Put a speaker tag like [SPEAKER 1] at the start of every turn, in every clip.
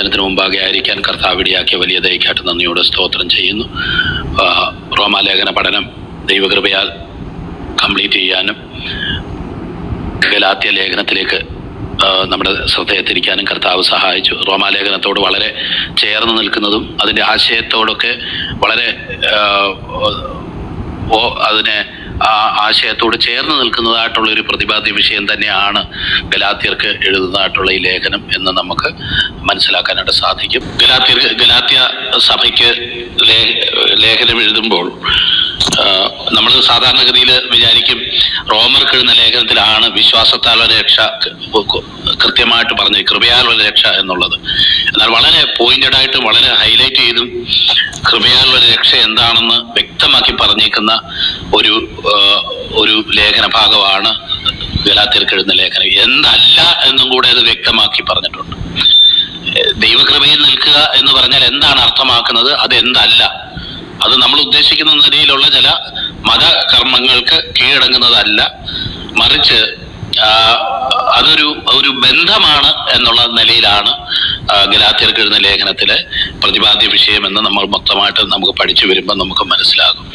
[SPEAKER 1] നമുക്ക് മുമ്പാകെ ആയിരിക്കാൻ കർത്താവിടിയാക്കിയ വലിയ ദയക്കായിട്ട് നന്ദിയോടെ സ്തോത്രം ചെയ്യുന്നു. റോമാലേഖന പഠനം ദൈവകൃപയാൽ കംപ്ലീറ്റ് ചെയ്യാനും ഗലാത്യ ലേഖനത്തിലേക്ക് നമ്മുടെ ശ്രദ്ധയെ തിരിക്കാനും കർത്താവ് സഹായിച്ചു. റോമാലേഖനത്തോട് വളരെ ചേർന്ന് നിൽക്കുന്നതും അതിന്റെ ആശയത്തോടൊക്കെ വളരെ അതിനെ ആശയത്തോട് ചേർന്ന് നിൽക്കുന്നതായിട്ടുള്ള ഒരു പ്രതിപാദ്യ വിഷയം തന്നെയാണ് ഗലാത്യർക്ക് എഴുതുന്നതായിട്ടുള്ള ഈ ലേഖനം എന്ന് നമുക്ക് മനസ്സിലാക്കാനായിട്ട് സാധിക്കും. ഗലാത്യർ ഗലാത്യ സഭയ്ക്ക് ലേഖനം എഴുതുമ്പോൾ നമ്മൾ സാധാരണഗതിയിൽ വിചാരിക്കും റോമർക്ക് എഴുതുന്ന ലേഖനത്തിലാണ് വിശ്വാസത്താലുള്ള രക്ഷ കൃത്യമായിട്ട് പറഞ്ഞു കൃപയാലുള്ള രക്ഷ എന്നുള്ളത്. എന്നാൽ വളരെ പോയിന്റഡ് ആയിട്ട് വളരെ ഹൈലൈറ്റ് ചെയ്തും കൃപയാലുള്ള രക്ഷ എന്താണെന്ന് വ്യക്തമാക്കി പറഞ്ഞേക്കുന്ന ഒരു ഒരു ലേഖന ഭാഗമാണ് ഗലാത്യർക്ക് ലേഖനം. എന്തല്ല എന്നും കൂടെ അത് വ്യക്തമാക്കി പറഞ്ഞിട്ടുണ്ട്. ദൈവകൃപയിൽ നിൽക്കുക എന്ന് പറഞ്ഞാൽ എന്താണ് അർത്ഥമാക്കുന്നത്? അത് എന്തല്ല? അത് നമ്മൾ ഉദ്ദേശിക്കുന്ന നിലയിലുള്ള ചില മതകർമ്മങ്ങൾക്ക് കീഴടങ്ങുന്നതല്ല. മറിച്ച് അതൊരു ഒരു ബന്ധമാണ് എന്നുള്ള നിലയിലാണ് ഗലാത്തിയർക്ക് എഴുന്ന ലേഖനത്തിലെ പ്രതിപാദ്യ വിഷയമെന്ന് നമ്മൾ മൊത്തമായിട്ട് നമുക്ക് പഠിച്ചു വരുമ്പോൾ നമുക്ക് മനസ്സിലാകും.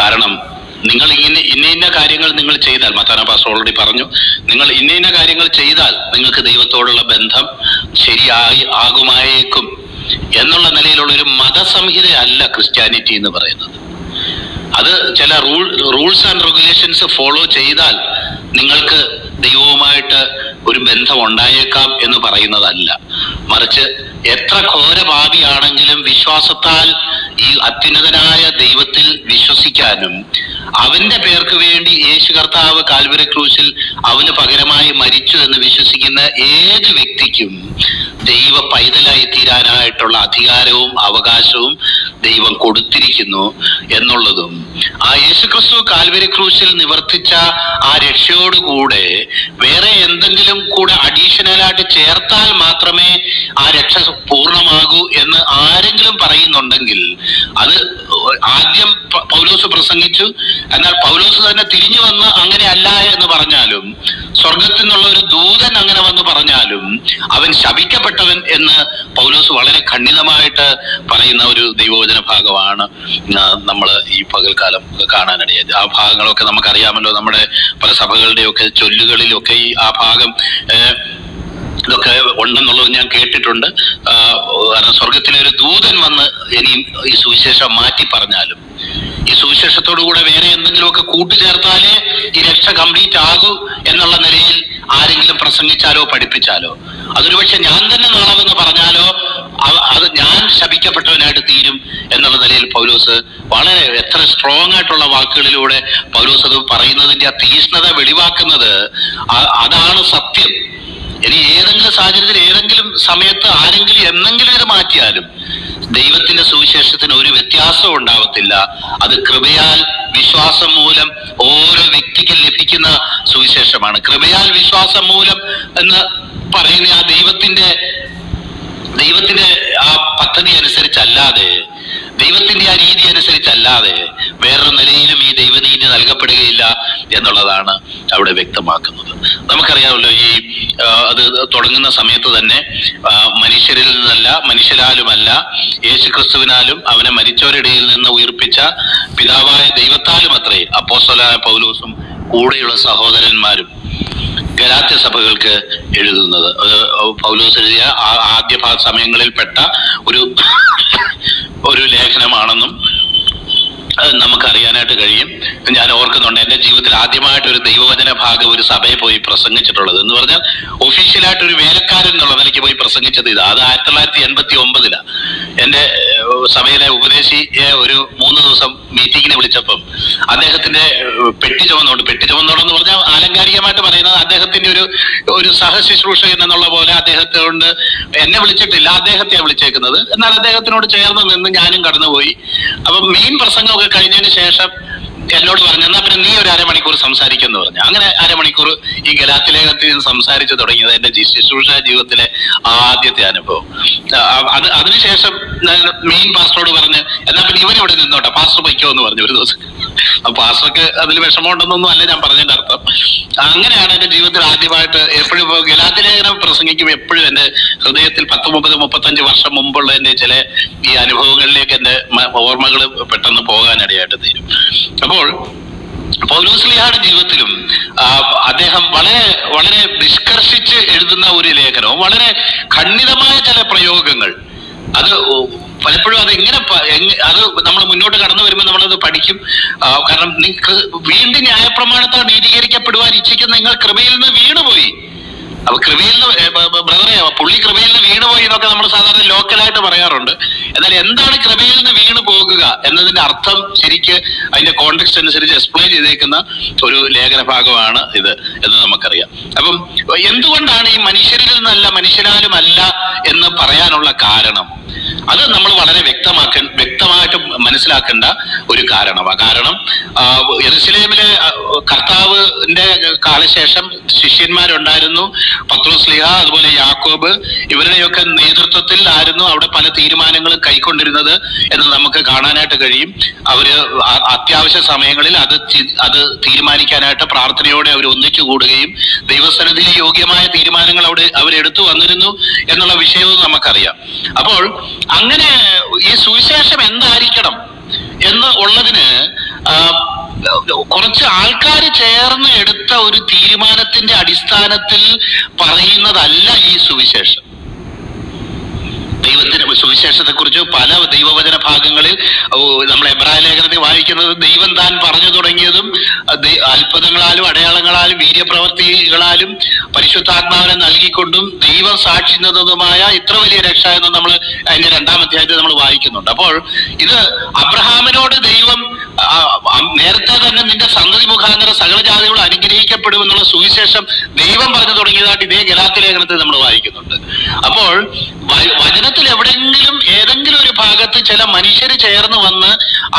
[SPEAKER 1] കാരണം നിങ്ങൾ ഇങ്ങനെ ഇന്ന ഇന്ന കാര്യങ്ങൾ നിങ്ങൾ ചെയ്താൽ മത്താന പാസ് ഓൾറെഡി പറഞ്ഞു നിങ്ങൾ ഇന്ന ഇന്ന കാര്യങ്ങൾ ചെയ്താൽ നിങ്ങൾക്ക് ദൈവത്തോടുള്ള ബന്ധം ശരിയായി ആകുമായേക്കും എന്നുള്ള നിലയിലുള്ള ഒരു മതസംഹിതയല്ല ക്രിസ്ത്യാനിറ്റി എന്ന് പറയുന്നത്. അത് ചില rule rules and regulations follow ചെയ്താൽ നിങ്ങൾക്ക് ദൈവവുമായിട്ട് ഒരു ബന്ധം ഉണ്ടായേക്കാം എന്ന് പറയുന്നതല്ല. മറിച്ച് എത്ര ഘോരഭാവിയാണെങ്കിലും വിശ്വാസത്താൽ ഈ അത്യുന്നതനായ ദൈവത്തിൽ വിശ്വസിക്കാനും അവന്റെ പേർക്ക് വേണ്ടി യേശു കർത്താവ് കാൽവരി ക്രൂശിൽ അവന് പകരമായി മരിച്ചു എന്ന് വിശ്വസിക്കുന്ന ഏത് വ്യക്തിക്കും ദൈവ പൈതലായി തീരാനായിട്ടുള്ള അധികാരവും അവകാശവും ദൈവം കൊടുത്തിരിക്കുന്നു എന്നുള്ളതും ആ യേശുക്രിസ്തു കാൽവരി ക്രൂശിൽ നിവർത്തിച്ച ആ രക്ഷയോടുകൂടെ വേറെ എന്തെങ്കിലും കൂടെ അഡീഷണലായിട്ട് ചേർത്താൽ മാത്രമേ ആ രക്ഷ പൂർണമാകൂ എന്ന് ആരെങ്കിലും പറയുന്നുണ്ടെങ്കിൽ അത് ആദ്യം പൗലോസ് പ്രസംഗിച്ചു. എന്നാൽ പൗലോസ് തന്നെ തിരിഞ്ഞു വന്ന് അങ്ങനെ അല്ല എന്ന് പറഞ്ഞാലും സ്വർഗത്തിൽ നിന്നുള്ള ഒരു ദൂതൻ അങ്ങനെ വന്ന് പറഞ്ഞാലും അവൻ ശപിക്കപ്പെട്ടവൻ എന്ന് പൗലോസ് വളരെ ഖണ്ഡിതമായിട്ട് പറയുന്ന ഒരു ദൈവവചന ഭാഗമാണ് നമ്മൾ ഈ പകൽക്കാലം കാണാനിടയായത്. ആ ഭാഗങ്ങളൊക്കെ നമുക്കറിയാമല്ലോ നമ്മുടെ പല സഭകളുടെയൊക്കെ ചൊല്ലുകളിലൊക്കെ ഈ ആ ഭാഗം ഇതൊക്കെ ഉണ്ടെന്നുള്ളത് ഞാൻ കേട്ടിട്ടുണ്ട്. കാരണം സ്വർഗത്തിലെ ഒരു ദൂതൻ വന്ന് ഇനിയും ഈ സുവിശേഷം മാറ്റി പറഞ്ഞാലും ഈ സുവിശേഷത്തോടു കൂടെ വേറെ എന്തെങ്കിലുമൊക്കെ കൂട്ടുചേർത്താലേ ഈ രക്ഷ കംപ്ലീറ്റ് ആകൂ എന്നുള്ള നിലയിൽ ആരെങ്കിലും പ്രസംഗിച്ചാലോ പഠിപ്പിച്ചാലോ? അതൊരു പക്ഷെ ഞാൻ തന്നെ നാളെന്ന് പറഞ്ഞാലോ അത് ഞാൻ ശപിക്കപ്പെട്ടവനായിട്ട് തീരും എന്നുള്ള നിലയിൽ പൗലോസ് വളരെ എത്ര സ്ട്രോങ് ആയിട്ടുള്ള വാക്കുകളിലൂടെ പൗലോസ് അത് പറയുന്നതിന്റെ ആ തീഷ്ണത വെളിവാക്കുന്നത് അതാണ് സത്യം. ഇനി ഏതെങ്കിലും സാഹചര്യത്തിൽ ഏതെങ്കിലും സമയത്ത് ആരെങ്കിലും എന്നെങ്കിലും ഇത് മാറ്റിയാലും ദൈവത്തിന്റെ സുവിശേഷത്തിന് ഒരു വ്യത്യാസവും ഉണ്ടാവത്തില്ല. അത് കൃപയാൽ വിശ്വാസം മൂലം ഓരോ വ്യക്തിക്കും ലഭിക്കുന്ന സുവിശേഷമാണ്. കൃപയാൽ വിശ്വാസം മൂലം എന്ന് പറയുന്ന ആ ദൈവത്തിന്റെ ദൈവത്തിന്റെ ആ പദ്ധതി അനുസരിച്ചല്ലാതെ ദൈവത്തിന്റെ ആ രീതി അനുസരിച്ചല്ലാതെ വേറൊരു നിലയിലും ഈ ദൈവനീതി നൽകപ്പെടുകയില്ല എന്നുള്ളതാണ് അവിടെ വ്യക്തമാക്കുന്നത്. നമുക്കറിയാമല്ലോ ഈ അത് തുടങ്ങുന്ന സമയത്ത് തന്നെ മനുഷ്യരിൽ നിന്നല്ല മനുഷ്യരാലുമല്ല യേശുക്രിസ്തുവിനാലും അവനെ മരിച്ചവരിടയിൽ നിന്ന് ഉയർപ്പിച്ച പിതാവായ ദൈവത്താലും അത്രേ അപ്പോസ്തലനായ പൗലൂസും കൂടെയുള്ള സഹോദരന്മാരും ഗലാത്യ സഭകൾക്ക് എഴുതുന്നത്. പൗലൂസ് എഴുതിയ ആദ്യ സമയങ്ങളിൽ സമയങ്ങളിൽപ്പെട്ട ഒരു ഒരു ലേഖനമാണെന്നും നമുക്ക് അറിയാനായിട്ട് കഴിയും. ഞാൻ ഓർക്കുന്നുണ്ട് എന്റെ ജീവിതത്തിൽ ആദ്യമായിട്ട് ഒരു ദൈവവചന ഭാഗം ഒരു സഭയിൽ പോയി പ്രസംഗിച്ചിട്ടുള്ളത്. എന്ന് പറഞ്ഞാൽ ഒഫീഷ്യലായിട്ട് ഒരു വേലക്കാരൻ എന്നുള്ള നിലയ്ക്ക് പോയി പ്രസംഗിച്ചത് ഇത്. അത് ആയിരത്തി തൊള്ളായിരത്തി എൺപത്തി ഒമ്പതിലാ എന്റെ സഭയിലെ ഉപദേശിയെ ഒരു മൂന്ന് ദിവസം മീറ്റിങ്ങിന് വിളിച്ചപ്പം അദ്ദേഹത്തിന്റെ പെട്ടി ചുമന്നുകൊണ്ട് പെട്ടി ചുമന്നോടെന്ന് പറഞ്ഞാൽ ആലങ്കാരികമായിട്ട് പറയുന്നത് അദ്ദേഹത്തിന്റെ ഒരു ഒരു സഹശുശ്രൂഷകൻ എന്നുള്ള പോലെ അദ്ദേഹത്തെ കൊണ്ട് എന്നെ വിളിച്ചിട്ടില്ല അദ്ദേഹത്തെയാണ് വിളിച്ചേക്കുന്നത്. എന്നാൽ അദ്ദേഹത്തിനോട് ചേർന്ന് നിന്ന് ഞാനും കടന്നുപോയി. അപ്പം മെയിൻ പ്രസംഗമൊക്കെ കഴിഞ്ഞതിന് ശേഷം എന്നോട് പറഞ്ഞു എന്നാ പിന്നെ നീ ഒരു അരമണിക്കൂർ സംസാരിക്കുമെന്ന് പറഞ്ഞു. അങ്ങനെ അരമണിക്കൂർ ഈ ഗലാത്തിലേഖത്തിൽ നിന്ന് സംസാരിച്ചു തുടങ്ങിയത് എന്റെ ശുശ്രൂഷ ജീവിതത്തിലെ ആദ്യത്തെ അനുഭവം. അത് അതിനുശേഷം മെയിൻ പാസ്റ്ററോട് പറഞ്ഞ് എന്നാ പിന്നെ ഇവരിവിടെ നിന്നോട്ടെ പാസ്റ്റർ പൊയ്ക്കോ എന്ന് പറഞ്ഞു ഒരു ദിവസം. അപ്പൊ പാസ്റ്റർക്ക് അതിൽ വിഷമമുണ്ടെന്നൊന്നും അല്ല ഞാൻ പറഞ്ഞതിന്റെ അർത്ഥം. അങ്ങനെയാണ് എന്റെ ജീവിതത്തിൽ ആദ്യമായിട്ട് എപ്പോഴും ഇപ്പൊ ഗലാത്തി ലേഖനം പ്രസംഗിക്കുമ്പോൾ എപ്പോഴും എന്റെ ഹൃദയത്തിൽ പത്ത് മുപ്പത് മുപ്പത്തഞ്ച് വർഷം മുമ്പുള്ള എന്റെ ചില ഈ അനുഭവങ്ങളിലേക്ക് എന്റെ ഓർമ്മകൾ പെട്ടെന്ന് പോകാനിടയായിട്ട് തീരും. അപ്പോൾ പൗലോസ്ലിഹയുടെ ജീവിതത്തിലും അദ്ദേഹം വളരെ വളരെ നിഷ്കർഷിച്ച് എഴുതുന്ന ഒരു ലേഖനവും വളരെ ഖണ്ഡിതമായ ചില പ്രയോഗങ്ങൾ. അത് പലപ്പോഴും അത് എങ്ങനെ അത് നമ്മൾ മുന്നോട്ട് കടന്നു വരുമ്പോൾ നമ്മളത് പഠിക്കും. കാരണം നിങ്ങൾക്ക് വീണ്ടും ന്യായപ്രമാണത്താൽ നീതീകരിക്കപ്പെടുവാൻ ഇച്ഛിക്കുന്ന നിങ്ങൾ കൃപയിൽ നിന്ന് വീണുപോയി. അപ്പൊ കൃപയിൽ നിന്ന് ബ്രദറെ പുള്ളി കൃപയിൽ നിന്ന് വീണുപോയി എന്നൊക്കെ നമ്മൾ സാധാരണ ലോക്കലായിട്ട് പറയാറുണ്ട്. എന്നാൽ എന്താണ് കൃപയിൽ നിന്ന് വീണു പോകുക എന്നതിന്റെ അർത്ഥം ശരിക്ക് അതിന്റെ കോണ്ടെക്സ്റ്റ് അനുസരിച്ച് എക്സ്പ്ലെയിൻ ചെയ്തേക്കുന്ന ഒരു ലേഖന ഭാഗമാണ് ഇത് എന്ന് നമുക്കറിയാം. അപ്പം എന്തുകൊണ്ടാണ് ഈ മനുഷ്യരിൽ നിന്നല്ല മനുഷ്യരാലും അല്ല എന്ന് പറയാനുള്ള കാരണം? അത് നമ്മൾ വളരെ വ്യക്തമാക്ക വ്യക്തമായിട്ട് മനസ്സിലാക്കേണ്ട ഒരു കാരണമാണ് കാരണം എറുസലേമിലെ കർത്താവിന്റെ കാലശേഷം ശിഷ്യന്മാരുണ്ടായിരുന്നു. പത്രോസ്ലിഹ അതുപോലെ യാക്കോബ് ഇവരുടെയൊക്കെ നേതൃത്വത്തിൽ ആയിരുന്നു അവിടെ പല തീരുമാനങ്ങളും കൈക്കൊണ്ടിരുന്നത് എന്ന് നമുക്ക് കാണാനായിട്ട് കഴിയും. അവർ അത്യാവശ്യ സമയങ്ങളിൽ അത് അത് തീരുമാനിക്കാനായിട്ട് പ്രാർത്ഥനയോടെ അവർ ഒന്നിച്ചു കൂടുകയും ദൈവസന്നിധിയിൽ യോഗ്യമായ തീരുമാനങ്ങൾ അവിടെ അവരെടുത്തു വന്നിരുന്നു എന്നുള്ള വിഷയവും നമുക്കറിയാം. അപ്പോൾ അങ്ങനെ ഈ സുവിശേഷം എന്തായിരിക്കണം എന്ന് ഉള്ളതിന് കുറച്ച് ആൾക്കാർ ചേർന്ന് എടുത്ത ഒരു തീരുമാനത്തിന്റെ അടിസ്ഥാനത്തിൽ പറയുന്നതല്ല ഈ സുവിശേഷം. ദൈവത്തിന് സുവിശേഷത്തെ കുറിച്ച് പല ദൈവവചന ഭാഗങ്ങളിൽ നമ്മൾ എബ്രാഹിം ലേഖനത്തിൽ വായിക്കുന്നത് ദൈവം താൻ പറഞ്ഞു തുടങ്ങിയതും അത് അത്ഭുതങ്ങളാലും അടയാളങ്ങളാലും വീര്യപ്രവർത്തികളാലും പരിശുദ്ധാത്മാവിനെ നൽകിക്കൊണ്ടും ദൈവം സാക്ഷി ഇത്ര വലിയ രക്ഷ എന്ന് നമ്മൾ അതിന്റെ രണ്ടാം അധ്യായത്തിൽ നമ്മൾ വായിക്കുന്നുണ്ട്. അപ്പോൾ ഇത് അബ്രഹാമിനോട് ദൈവം നേരത്തെ തന്നെ നിന്റെ സന്തതി മുഖാന്തരം സകല ജാതികളും അനുഗ്രഹിക്കപ്പെടുമെന്നുള്ള സുവിശേഷം ദൈവം പറഞ്ഞു തുടങ്ങിയതായിട്ട് ഇതേ ഗലാത്തി ലേഖനത്തിൽ നമ്മൾ വായിക്കുന്നുണ്ട്. അപ്പോൾ വ- വചനത്തിൽ എവിടെയെങ്കിലും ഏതെങ്കിലും ഒരു ഭാഗത്ത് ചില മനുഷ്യർ ചേർന്ന് വന്ന്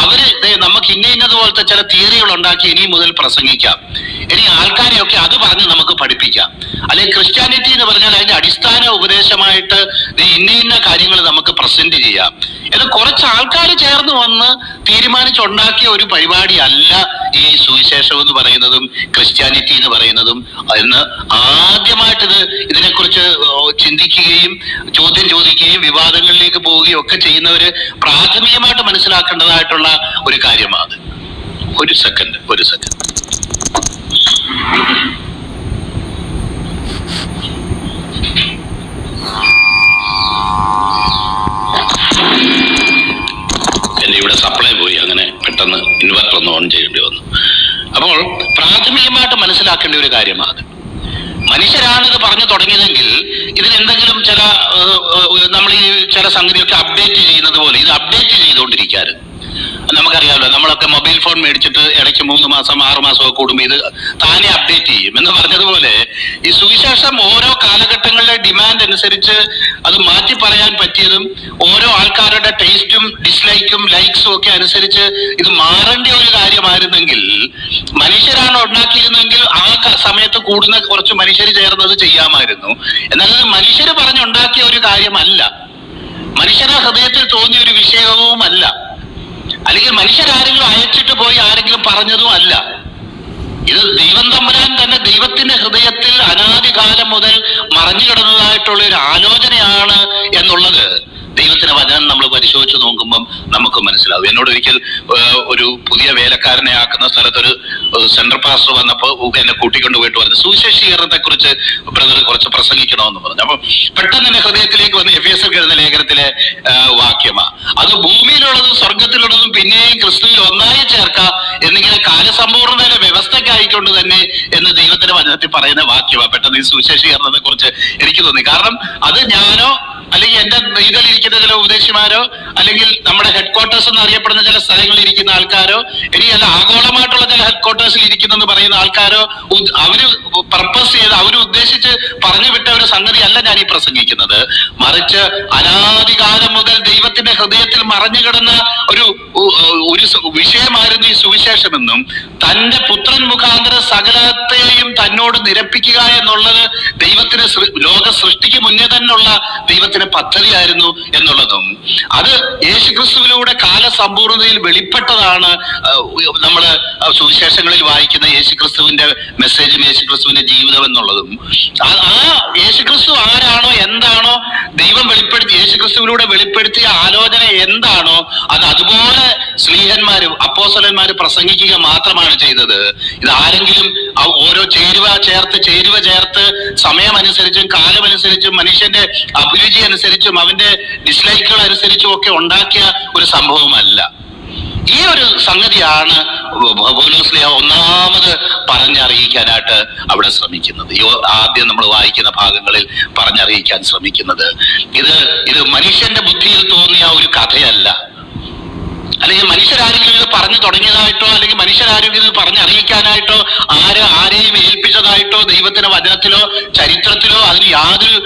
[SPEAKER 1] അവർ നമുക്ക് ഇന്ന ഇന്നതുപോലത്തെ ചില തിയറികൾ ഉണ്ടാക്കി ഇനി മുതൽ പ്രസംഗിക്കാം. ഇനി ആൾക്കാരെയൊക്കെ അത് പറഞ്ഞ് നമുക്ക് പഠിപ്പിക്കാം. അല്ലെങ്കിൽ ക്രിസ്ത്യാനിറ്റി എന്ന് പറഞ്ഞാൽ അതിന്റെ അടിസ്ഥാന ഉപദേശമായിട്ട് ഇന്ന ഇന്ന കാര്യങ്ങൾ നമുക്ക് പ്രസന്റ് ചെയ്യാം. ഇത് കുറച്ച് ആൾക്കാർ ചേർന്ന് വന്ന് തീരുമാനിച്ചുണ്ടാക്കിയ ഒരു പരിപാടി അല്ല ഈ സുവിശേഷം എന്ന് പറയുന്നതും ക്രിസ്ത്യാനിറ്റി എന്ന് പറയുന്നതും. എന്ന് ആദ്യമായിട്ട് ഇത് ഇതിനെക്കുറിച്ച് ചിന്തിക്കുകയും ചോദ്യം ചോദിക്കുകയും വിവാദങ്ങളിലേക്ക് പോവുകയും ഒക്കെ ചെയ്യുന്നവര് പ്രാഥമികമായിട്ട് മനസ്സിലാക്കേണ്ടതായിട്ടുള്ള ഒരു കാര്യമാണ് ഒരു സെക്കൻഡ് ഒരു സെക്കൻഡ് എന്റെ ഇവിടെ സപ്ലൈ പോയി. അങ്ങനെ പെട്ടെന്ന് ഇൻവെർട്ടർ ഒന്ന് ഓൺ ചെയ്യേണ്ടി വന്നു. അപ്പോൾ പ്രാഥമികമായിട്ട് മനസ്സിലാക്കേണ്ട ഒരു കാര്യമാണ് മനുഷ്യരാണ് ഇത് പറഞ്ഞു തുടങ്ങിയതെങ്കിൽ ഇതിനെന്തെങ്കിലും ചില നമ്മൾ ഈ ചില സംഗതിയൊക്കെ അപ്ഡേറ്റ് ചെയ്യുന്നത് പോലെ ഇത് അപ്ഡേറ്റ് ചെയ്തുകൊണ്ടിരിക്കാറ്. നമുക്കറിയാമല്ലോ നമ്മളൊക്കെ മൊബൈൽ ഫോൺ മേടിച്ചിട്ട് ഇടയ്ക്ക് മൂന്ന് മാസം ആറ് മാസം ഒക്കെ കൂടുമ്പോൾ ഇത് താനെ അപ്ഡേറ്റ് ചെയ്യും. എന്ന് പറഞ്ഞതുപോലെ ഈ സുവിശേഷം ഓരോ കാലഘട്ടങ്ങളിലെ ഡിമാൻഡ് അനുസരിച്ച് അത് മാറ്റി പറയാൻ പറ്റിയതും ഓരോ ആൾക്കാരുടെ ടേസ്റ്റും ഡിസ്ലൈക്കും ലൈക്സും ഒക്കെ അനുസരിച്ച് ഇത് മാറേണ്ട ഒരു കാര്യമായിരുന്നെങ്കിൽ മനുഷ്യരാണ് ഉണ്ടാക്കിയിരുന്നെങ്കിൽ ആ സമയത്ത് കൂടുന്ന കുറച്ച് മനുഷ്യർ ചേർന്നത് ചെയ്യാമായിരുന്നു. എന്നാൽ അത് മനുഷ്യർ പറഞ്ഞുണ്ടാക്കിയ ഒരു കാര്യമല്ല. മനുഷ്യരുടെ ഹൃദയത്തിൽ തോന്നിയ ഒരു വിഷയവുമല്ല. അല്ലെങ്കിൽ മനുഷ്യരാരെങ്കിലും അയച്ചിട്ട് പോയി ആരെങ്കിലും പറഞ്ഞതും അല്ല. ഇത് ദൈവം തമ്പുരാൻ തന്നെ ദൈവത്തിന്റെ ഹൃദയത്തിൽ അനാദികാലം മുതൽ മറഞ്ഞു കിടന്നതായിട്ടുള്ള ഒരു ആലോചനയാണ് എന്നുള്ളത്. ദൈവത്തിന്റെ വചനം നമ്മൾ പരിശോധിച്ച് നോക്കുമ്പം നമുക്ക് മനസ്സിലാവും. എന്നോട് ഒരിക്കൽ ഒരു പുതിയ വേലക്കാരനെ ആക്കുന്ന സ്ഥലത്തൊരു സെൻട്രൽ പാസ്റ്റർ വന്നപ്പോൾ എന്നെ കൂട്ടിക്കൊണ്ട് പോയിട്ട് പറഞ്ഞു സുവിശേഷീകരണത്തെ കുറിച്ച് ബ്രദർ കുറച്ച് പ്രസംഗിക്കണമെന്ന് പറഞ്ഞു. അപ്പൊ പെട്ടെന്ന് തന്നെ ഹൃദയത്തിലേക്ക് വന്ന് എഫ് എസ് എഴുതുന്ന ലേഖനത്തിലെ വാക്യമാണ് വാക്യമാ. അത് ഭൂമിയിലുള്ളതും സ്വർഗത്തിലുള്ളതും പിന്നെയും ക്രിസ്തുവിൽ ഒന്നായി ചേർക്കാം എന്നിങ്ങനെ കാലസമ്പൂർണതയുടെ വ്യവസ്ഥയ്ക്കായിക്കൊണ്ട് തന്നെ എന്ന് ദൈവത്തിന്റെ വചനത്തിൽ പറയുന്ന വാക്യമാണ് പെട്ടെന്ന് ഈ സുവിശേഷീകരണത്തെ കുറിച്ച് എനിക്ക് തോന്നി. കാരണം അത് ഞാനോ അല്ലെങ്കിൽ എന്റെ ഇതിലിരിക്കുന്ന ചില ഉപദേശിമാരോ അല്ലെങ്കിൽ നമ്മുടെ ഹെഡ് ക്വാർട്ടേഴ്സ് എന്ന് അറിയപ്പെടുന്ന ചില സ്ഥലങ്ങളിൽ ഇരിക്കുന്ന ആൾക്കാരോ ഇനി അല്ല ആഗോളമായിട്ടുള്ള ചില ഹെഡ്ക്വാർട്ടേഴ്സിൽ ഹെഡ്ക്വാർട്ടേഴ്സിൽ ഇരിക്കുന്നെന്ന് പറയുന്ന ആൾക്കാരോ അവർ പർപ്പസ് ചെയ്ത് അവർ ഉദ്ദേശിച്ച് പറഞ്ഞു വിട്ട ഒരു സംഗതി അല്ല ഞാൻ ഈ പ്രസംഗിക്കുന്നത്. മറിച്ച് അനാദികാലം മുതൽ ദൈവത്തിന്റെ ഹൃദയത്തിൽ മറഞ്ഞു കിടന്ന ഒരു ഒരു വിഷയമായിരുന്നു ഈ സുവിശേഷമെന്നും തന്റെ പുത്രൻ മുഖാന്തര സകലത്തെയും തന്നോട് നിരപ്പിക്കുക എന്നുള്ളത് ലോക സൃഷ്ടിക്ക് മുന്നേ തന്നെയുള്ള ദൈവത്തിന്റെ പദ്ധതിയായിരുന്നു എന്നുള്ളതും. അത് യേശുക്രിസ്തുവിലൂടെ കാലസമ്പൂർണതയിൽ വെളിപ്പെട്ടതാണ് നമ്മൾ സുവിശേഷങ്ങളിൽ വായിക്കുന്ന യേശുക്രിസ്തുവിന്റെ മെസ്സേജും യേശുക്രിസ്തുവിന്റെ ജീവിതം എന്നുള്ളതും. ആ- യേശുക്രിസ്തു ആരാണോ എന്താണോ ദൈവം വെളിപ്പെടുത്തി യേശുക്രിസ്തുവിലൂടെ വെളിപ്പെടുത്തിയ ആലോചന എന്താണോ അത് അതുപോലെ സ്ലീഹന്മാര് അപ്പോസലന്മാര് പ്രസംഗിക്കുക മാത്രമാണ് ചെയ്തത്. ഇത് ആരെങ്കിലും ഓരോ ചേരുവ ചേർത്ത് ചേരുവ ചേർത്ത് സമയമനുസരിച്ചും കാലമനുസരിച്ചും മനുഷ്യന്റെ അഭിരുചി അനുസരിച്ചും അവന്റെ ഡിസ്ലൈക്കുകൾ അനുസരിച്ചും ഒക്കെ ഉണ്ടാക്കിയ ഒരു സംഭവമല്ല. ഈ ഒരു സംഗതിയാണ് പൗലോസ്ലിയ ഒന്നാമത് പറഞ്ഞറിയിക്കാനായിട്ട് അവിടെ ശ്രമിക്കുന്നത്. ഈ ആദ്യം നമ്മൾ വായിക്കുന്ന ഭാഗങ്ങളിൽ പറഞ്ഞറിയിക്കാൻ ശ്രമിക്കുന്നത്. ഇത് ഇത് മനുഷ്യന്റെ ബുദ്ധിയിൽ അല്ലെങ്കിൽ മനുഷ്യരാരെങ്കിലും ഇത് പറഞ്ഞു തുടങ്ങിയതായിട്ടോ അല്ലെങ്കിൽ മനുഷ്യരാരെങ്കിലും ഇത് പറഞ്ഞറിയിക്കാനായിട്ടോ ആര് ആരെയും ഏൽപ്പിച്ചതായിട്ടോ ദൈവത്തിന്റെ വചനത്തിലോ ചരിത്രത്തിലോ അതിന് യാതൊരു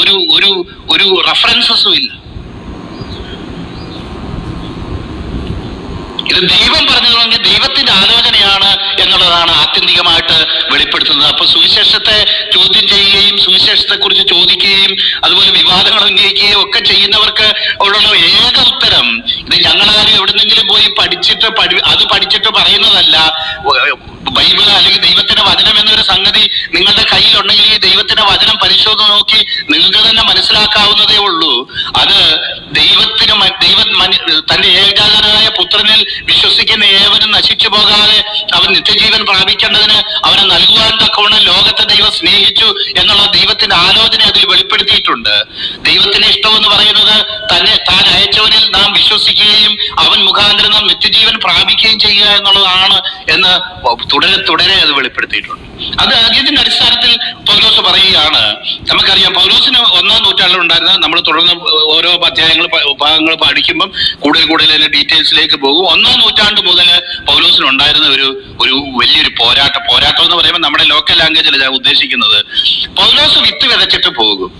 [SPEAKER 1] ഒരു ഒരു ഒരു റെഫറൻസസും ഇല്ല. ഇത് ദൈവം പറഞ്ഞു ദൈവത്തിന്റെ ആലോചനയാണ് എന്നുള്ളതാണ് ആത്യന്തികമായിട്ട് വെളിപ്പെടുത്തുന്നത്. അപ്പൊ സുവിശേഷത്തെ ചോദ്യം ചെയ്യുകയും സുവിശേഷത്തെ കുറിച്ച് ചോദിക്കുകയും അതുപോലെ വിവാദങ്ങൾ ഉന്നയിക്കുകയും ഒക്കെ ചെയ്യുന്നവർക്ക് ഉള്ള ഏക ഉത്തരം ഇത് ഞങ്ങളാരും എവിടെന്നെങ്കിലും പോയി പഠിച്ചിട്ട് പഠി അത് പഠിച്ചിട്ട് പറയുന്നതല്ല. ബൈബിൾ അല്ലെങ്കിൽ ദൈവത്തിന്റെ വചനം എന്നൊരു സംഗതി നിങ്ങളുടെ കയ്യിലുണ്ടെങ്കിൽ ഈ ദൈവത്തിന്റെ വചനം പരിശോധന നോക്കി നിങ്ങൾക്ക് തന്നെ മനസ്സിലാക്കാവുന്നതേ ഉള്ളൂ. അത് ദൈവത്തിന് ദൈവ തന്റെ ഏകാതനായ പുത്രനിൽ വിശ്വസിക്കുന്ന ഏവനും നശിച്ചു പോകാതെ അവൻ നിത്യജീവൻ പ്രാപിക്കേണ്ടതിന് അവനെ നൽകുവാൻ തക്കവണ്ണം ലോകത്തെ ദൈവം സ്നേഹിച്ചു എന്നുള്ള ദൈവത്തിന്റെ ആലോചന അതിൽ വെളിപ്പെടുത്തിയിട്ടുണ്ട്. ദൈവത്തിന്റെ ഇഷ്ടം എന്ന് പറയുന്നത് തന്നെ താൻ അയച്ചവനിൽ നാം വിശ്വസിക്കുകയും അവൻ മുഖാന്തരം നാം നിത്യജീവൻ പ്രാപിക്കുകയും ചെയ്യുക എന്നുള്ളതാണ് എന്ന് തുടരെ തുടരെ അത് വെളിപ്പെടുത്തിയിട്ടുണ്ട്. അത് ആദ്യത്തിന്റെ അടിസ്ഥാനത്തിൽ പൗലോസ് പറയുകയാണ്. നമുക്കറിയാം പൗലോസിന് ഒന്നാം നൂറ്റാണ്ടിൽ ഉണ്ടായിരുന്ന നമ്മൾ തുടർന്ന് ഓരോ അധ്യായങ്ങൾ ഭാഗങ്ങൾ പഠിക്കുമ്പം കൂടുതൽ കൂടുതൽ അതിന്റെ ഡീറ്റെയിൽസിലേക്ക് പോകും. ഒന്നാം നൂറ്റാണ്ട് മുതൽ പൗലോസിന് ഉണ്ടായിരുന്ന ഒരു ഒരു വലിയൊരു പോരാട്ടം. പോരാട്ടം എന്ന് പറയുമ്പോൾ നമ്മുടെ ലോക്കൽ ലാംഗ്വേജിൽ ഞാൻ ഉദ്ദേശിക്കുന്നത്. പൗലോസ് വിത്ത് വിതച്ചിട്ട് പോകും.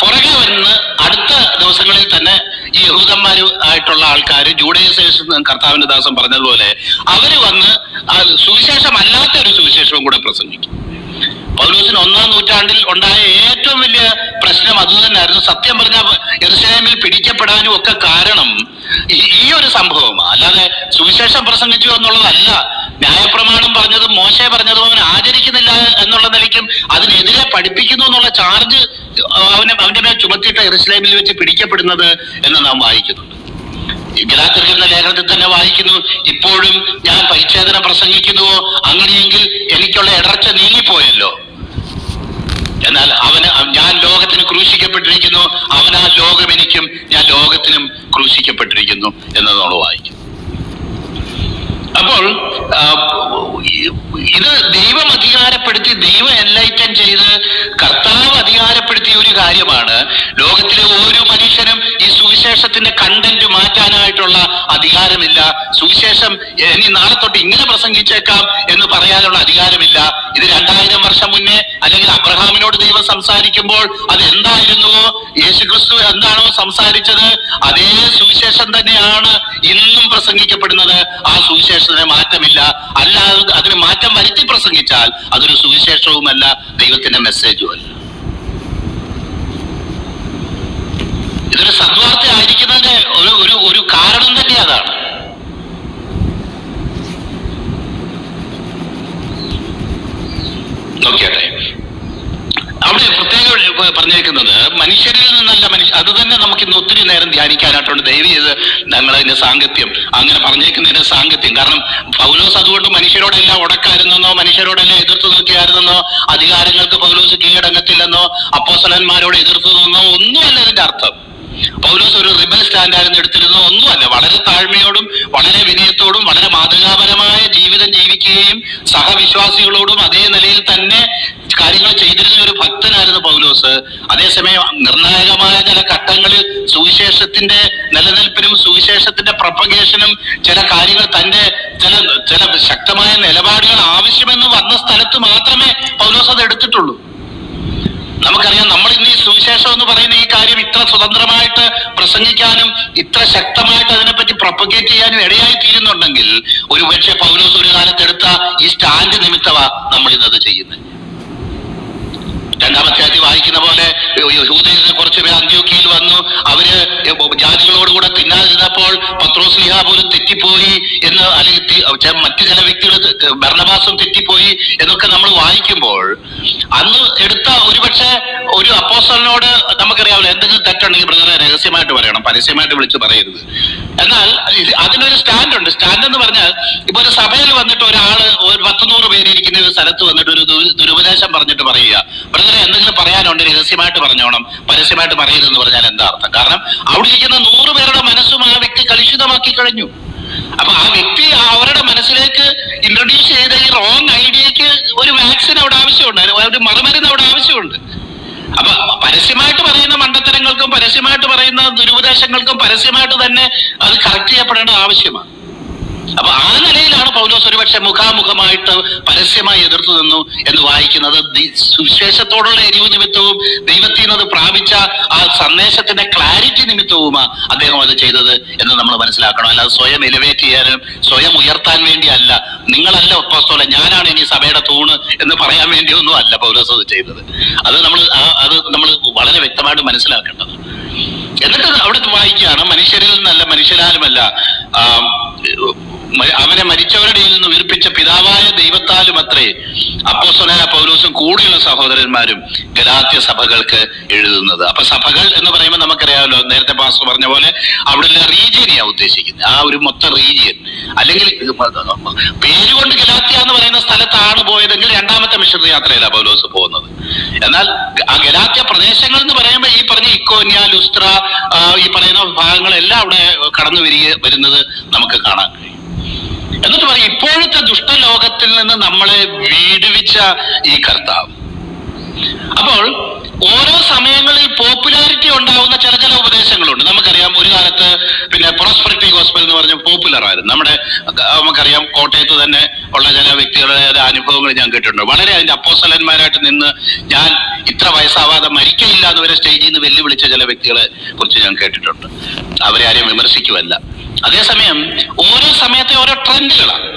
[SPEAKER 1] പുറകെ വരുന്ന അടുത്ത ദിവസങ്ങളിൽ തന്നെ ഈ യഹൂദന്മാര് ആയിട്ടുള്ള ആൾക്കാർ ജൂഡൈസേഷൻ കർത്താവിന്റെ ദാസം പറഞ്ഞതുപോലെ അവർ വന്ന് ആ സുവിശേഷം അല്ലാത്ത ഒരു സുവിശേഷവും കൂടെ പ്രസംഗിക്കും. പൗലോസിന് ഒന്നാം നൂറ്റാണ്ടിൽ ഉണ്ടായ ഏറ്റവും വലിയ പ്രശ്നം അത് തന്നെയായിരുന്നു. സത്യം പറഞ്ഞ എറുസലേമിൽ പിടിക്കപ്പെടാനും ഒക്കെ കാരണം ഈ ഒരു സംഭവമാണ്. അല്ലാതെ സുവിശേഷം പ്രസംഗിച്ചു എന്നുള്ളതല്ല. ന്യായപ്രമാണം പറഞ്ഞതും മോശെ പറഞ്ഞതും അവൻ ആചരിക്കുന്നില്ല എന്നുള്ള നിലയ്ക്കും അതിനെതിരെ പഠിപ്പിക്കുന്നു എന്നുള്ള ചാർജ് അവനെ അവന്റെ മേൽ ചുമത്തിയിട്ട് എറുസലേമിൽ വെച്ച് പിടിക്കപ്പെടുന്നത് എന്ന് നാം വായിക്കുന്നുണ്ട്. ഗലാത്യർക്ക് എന്ന ലേഖനത്തിൽ തന്നെ വായിക്കുന്നു ഇപ്പോഴും ഞാൻ പരിച്ഛേദന പ്രസംഗിക്കുന്നുവോ? അങ്ങനെയെങ്കിൽ എനിക്കുള്ള ഇടർച്ച നീങ്ങിപ്പോയല്ലോ. എന്നാൽ അവന് ഞാൻ ലോകത്തിന് ക്രൂശിക്കപ്പെട്ടിരിക്കുന്നു അവനാ ലോകം എനിക്കും ഞാൻ ലോകത്തിനും ക്രൂശിക്കപ്പെട്ടിരിക്കുന്നു എന്ന് നമ്മൾ വായിക്കും അപ്പോൾ ഇത് ദൈവം അധികാരപ്പെടുത്തി ദൈവം എൻലൈറ്റൻ ചെയ്ത് കർത്താവ് അധികാരപ്പെടുത്തിയ ഒരു കാര്യമാണ് ലോകത്തിലെ ഓരോ മനുഷ്യനും ഈ സുവിശേഷത്തിന്റെ കണ്ടന്റ് മാറ്റാനായിട്ടുള്ള അധികാരമില്ല. സുവിശേഷം ഇനി നാളെ തൊട്ട് ഇങ്ങനെ പ്രസംഗിച്ചേക്കാം എന്ന് പറയാനുള്ള അധികാരമില്ല. ഇത് രണ്ടായിരം വർഷം മുന്നേ അല്ലെങ്കിൽ അബ്രഹാമിനോട് ദൈവം സംസാരിക്കുമ്പോൾ അത് എന്തായിരുന്നുവോ യേശുക്രിസ്തു എന്താണോ സംസാരിച്ചത്? അതേ സുവിശേഷം തന്നെയാണ് ഇന്നും പ്രസംഗിക്കപ്പെടുന്നത്. ആ സുവിശേഷത്തിന് മാറ്റമില്ല. അല്ലാതെ അതിന് മാറ്റം വരുത്തി പ്രസംഗിച്ചാൽ അതൊരു സുവിശേഷവുമല്ല ദൈവത്തിന്റെ മെസ്സേജും ഇതൊരു സദ്വാർത്ത ആയിരിക്കുന്നതിന്റെ ഒരു ഒരു ഒരു കാരണം തന്നെ അതാണ്. നോക്കിയാട്ടെ. അവിടെ പ്രത്യേകം പറഞ്ഞേക്കുന്നത് മനുഷ്യരിൽ നിന്നല്ല മനുഷ്യ അത് തന്നെ നമുക്ക് ഇന്ന് ഒത്തിരി നേരം ധ്യാനിക്കാനായിട്ടുണ്ട്. ദൈവം ചെയ്ത് ഞങ്ങളതിന്റെ സാങ്കത്യം അങ്ങനെ പറഞ്ഞേക്കുന്നതിന്റെ സാങ്കത്യം. കാരണം പൗലോസ് അതുകൊണ്ട് മനുഷ്യരോടല്ല ഉടക്കായിരുന്നെന്നോ മനുഷ്യരോടല്ല എതിർത്ത് നിൽക്കുകയായിരുന്നെന്നോ അധികാരങ്ങൾക്ക് പൗലോസ് കീഴടങ്ങത്തില്ലെന്നോ അപ്പോസലന്മാരോട് എതിർത്ത് നിന്നോ ഒന്നുമല്ല ഇതിന്റെ അർത്ഥം. പൗലോസ് ഒരു റിബൽ സ്റ്റാൻഡായിരുന്നു എടുത്തിരുന്നത്. ഒന്നുമല്ല വളരെ താഴ്മയോടും വളരെ വിനയത്തോടും വളരെ മാതൃകാപരമായ ജീവിതം ജീവിക്കുകയും സഹവിശ്വാസികളോടും അതേ നിലയിൽ തന്നെ കാര്യങ്ങൾ ചെയ്തിരുന്ന ഒരു ഭക്തനായിരുന്നു പൗലോസ്. അതേസമയം നിർണായകമായ ചില ഘട്ടങ്ങളിൽ സുവിശേഷത്തിന്റെ നിലനിൽപ്പിനും സുവിശേഷത്തിന്റെ പ്രൊപ്പഗേഷനും ചില കാര്യങ്ങൾ തന്റെ ചില ചില ശക്തമായ നിലപാടുകൾ ആവശ്യമെന്ന് വന്ന സ്ഥലത്ത് മാത്രമേ പൗലോസ് അത് എടുത്തിട്ടുള്ളൂ. നമുക്കറിയാം നമ്മൾ ഇന്ന് ഈ സുവിശേഷം എന്ന് പറയുന്ന ഈ കാര്യം ഇത്ര സ്വതന്ത്രമായിട്ട് പ്രസംഗിക്കാനും ഇത്ര ശക്തമായിട്ട് അതിനെപ്പറ്റി പ്രൊപ്പഗേറ്റ് ചെയ്യാനും ഇടയായി തീരുന്നുണ്ടെങ്കിൽ ഒരു പക്ഷേ പൗലോസ് ഒരു കാലത്ത് എടുത്ത ഈ സ്റ്റാൻഡ് നിമിത്തമാ നമ്മൾ ഇന്നത് ചെയ്യുന്നത്. രണ്ടാമത്തെ അതി വായിക്കുന്ന പോലെ യഹൂദയിൽ കുറച്ച് പേർ അന്ത്യോക്കിയിൽ വന്നു. അവർ ജാതികളോടുകൂടെ തിന്നാതിരുന്നപ്പോൾ പത്രോസ്ലിഹ പോലും തെറ്റിപ്പോയി എന്ന് അല്ലെങ്കിൽ മറ്റു ചില വ്യക്തികൾ ഭരണവാസം തെറ്റിപ്പോയി എന്നൊക്കെ നമ്മൾ വായിക്കുമ്പോൾ അന്ന് എടുത്ത ഒരുപക്ഷെ ഒരു അപ്പോസ്റ്റലിനോട് നമുക്കറിയാമല്ലോ എന്തെങ്കിലും തെറ്റുണ്ടെങ്കിൽ ബ്രദറെ രഹസ്യമായിട്ട് പറയണം പരസ്യമായിട്ട് വിളിച്ച് പറയരുത്. എന്നാൽ അതിനൊരു സ്റ്റാൻഡ് ഉണ്ട് സ്റ്റാൻഡ് എന്ന് പറഞ്ഞാൽ ഇപ്പൊ ഒരു സഭയിൽ വന്നിട്ട് ഒരാൾ ഒരു പത്തുനൂറ് പേര് ഇരിക്കുന്ന ഒരു സ്ഥലത്ത് വന്നിട്ട് ഒരു ദുരുപദേശം പറഞ്ഞിട്ട് പറയുക. ബ്രദറെ എന്തെങ്കിലും പറയാനുണ്ട്? രഹസ്യമായിട്ട് പറഞ്ഞോണം. പരസ്യമായിട്ട് പറയരുതെന്ന് പറഞ്ഞാൽ എന്താ അർത്ഥം? കാരണം അവിടെ ഇരിക്കുന്ന നൂറ് പേരുടെ മനസ്സും ആ വ്യക്തി കലുഷിതമാക്കി കഴിഞ്ഞു. അപ്പൊ ആ വ്യക്തി അവരുടെ മനസ്സിലേക്ക് ഇൻട്രൊഡ്യൂസ് ചെയ്ത ഈ റോങ് ഐഡിയക്ക് ഒരു വാക്സിൻ അവിടെ ആവശ്യമുണ്ട്. ഒരു മറുമരുന്ന് അവിടെ ആവശ്യമുണ്ട്. അപ്പൊ പരസ്യമായിട്ട് പറയുന്ന മണ്ടത്തരങ്ങൾക്കും പരസ്യമായിട്ട് പറയുന്ന ദുരുപദേശങ്ങൾക്കും പരസ്യമായിട്ട് തന്നെ അത് കറക്റ്റ് ചെയ്യപ്പെടേണ്ടത് ആവശ്യമാണ്. അപ്പൊ ആ നിലയിലാണ് പൗലോസ് ഒരുപക്ഷെ മുഖാമുഖമായിട്ട് പരസ്യമായി എതിർത്തു നിന്നു എന്ന് വായിക്കുന്നത്. സുവിശേഷത്തോടുള്ള എരിവ് നിമിത്തവും ദൈവത്തിൽ നിന്ന് പ്രാപിച്ച ആ സന്ദേശത്തിന്റെ ക്ലാരിറ്റി നിമിത്തവുമാ അദ്ദേഹം അത് ചെയ്തത് എന്ന് നമ്മൾ മനസ്സിലാക്കണം. അല്ലാതെ സ്വയം എലിവേറ്റ് ചെയ്യാനും സ്വയം ഉയർത്താൻ വേണ്ടിയല്ല. നിങ്ങളല്ല ഒപ്പസ്തോലെ ഞാനാണ് ഇനി സഭയുടെ തൂണ് എന്ന് പറയാൻ വേണ്ടിയൊന്നും അല്ല പൗലോസ് അത് ചെയ്തത്. അത് നമ്മൾ അത് നമ്മൾ വളരെ വ്യക്തമായിട്ട് മനസ്സിലാക്കേണ്ടത്. എന്നിട്ട് അവിടെ വായിക്കുകയാണ്. മനുഷ്യരിൽ നിന്നല്ല മനുഷ്യരാലുമല്ല. അവനെ മരിച്ചവരുടെ നിന്ന് ഉയർപ്പിച്ച പിതാവായ ദൈവത്താലും അത്രേ. അപ്പോസ്തലനായ പൗലോസും കൂടെയുള്ള സഹോദരന്മാരും ഗലാത്യ സഭകൾക്ക് എഴുതുന്നത്. അപ്പൊ സഭകൾ എന്ന് പറയുമ്പോൾ നമുക്കറിയാമല്ലോ നേരത്തെ പാസ് പറഞ്ഞ പോലെ അവിടെയുള്ള റീജിയനെയാണ് ഉദ്ദേശിക്കുന്നത്. ആ ഒരു മൊത്തം റീജിയൻ. അല്ലെങ്കിൽ പേരുകൊണ്ട് ഗലാത്യ എന്ന് പറയുന്ന സ്ഥലത്താണ് പോയതെങ്കിൽ രണ്ടാമത്തെ മിഷണറി യാത്രയിലാണ് പൗലോസ് പോകുന്നത്. എന്നാൽ ആ ഗലാത്യ പ്രദേശങ്ങൾ എന്ന് പറയുമ്പോൾ ഈ പറഞ്ഞ ഇക്കോന്യ ലുസ്ത്ര ഈ പറയുന്ന ഭാഗങ്ങളെല്ലാം അവിടെ കടന്നു വരിക വരുന്നത് നമുക്ക് കാണാൻ കഴിയും. എന്നിട്ട് പറയും ഇപ്പോഴത്തെ ദുഷ്ടലോകത്തിൽ നിന്ന് നമ്മളെ വീടുവിച്ച ഈ കർത്താവ്. അപ്പോൾ ഓരോ സമയങ്ങളിൽ പോപ്പുലാരിറ്റി ഉണ്ടാവുന്ന ചില ചില ഉപദേശങ്ങളുണ്ട്. നമുക്കറിയാം ഒരു കാലത്ത് പിന്നെ പ്രോസ്പെറിറ്റി ഗോസ്പൽ എന്ന് പറഞ്ഞ പോപ്പുലർ ആയിരുന്നു. നമ്മുടെ നമുക്കറിയാം കോട്ടയത്ത് തന്നെ ഉള്ള ചില വ്യക്തികളുടെ അനുഭവങ്ങൾ ഞാൻ കേട്ടിട്ടുണ്ട്. വളരെ അതിന്റെ അപ്പോസലന്മാരായിട്ട് നിന്ന് ഞാൻ ഇത്ര വയസ്സാവാതെ മരിക്കില്ല എന്ന് വരെ സ്റ്റേജിൽ നിന്ന് വെല്ലുവിളിച്ച ചില വ്യക്തികളെ കുറിച്ച് ഞാൻ കേട്ടിട്ടുണ്ട്. അവരെ ആരെയും വിമർശിക്കുമല്ല അതേസമയം ഓരോ സമയത്തെ ഓരോ ട്രെൻഡുകളാണ്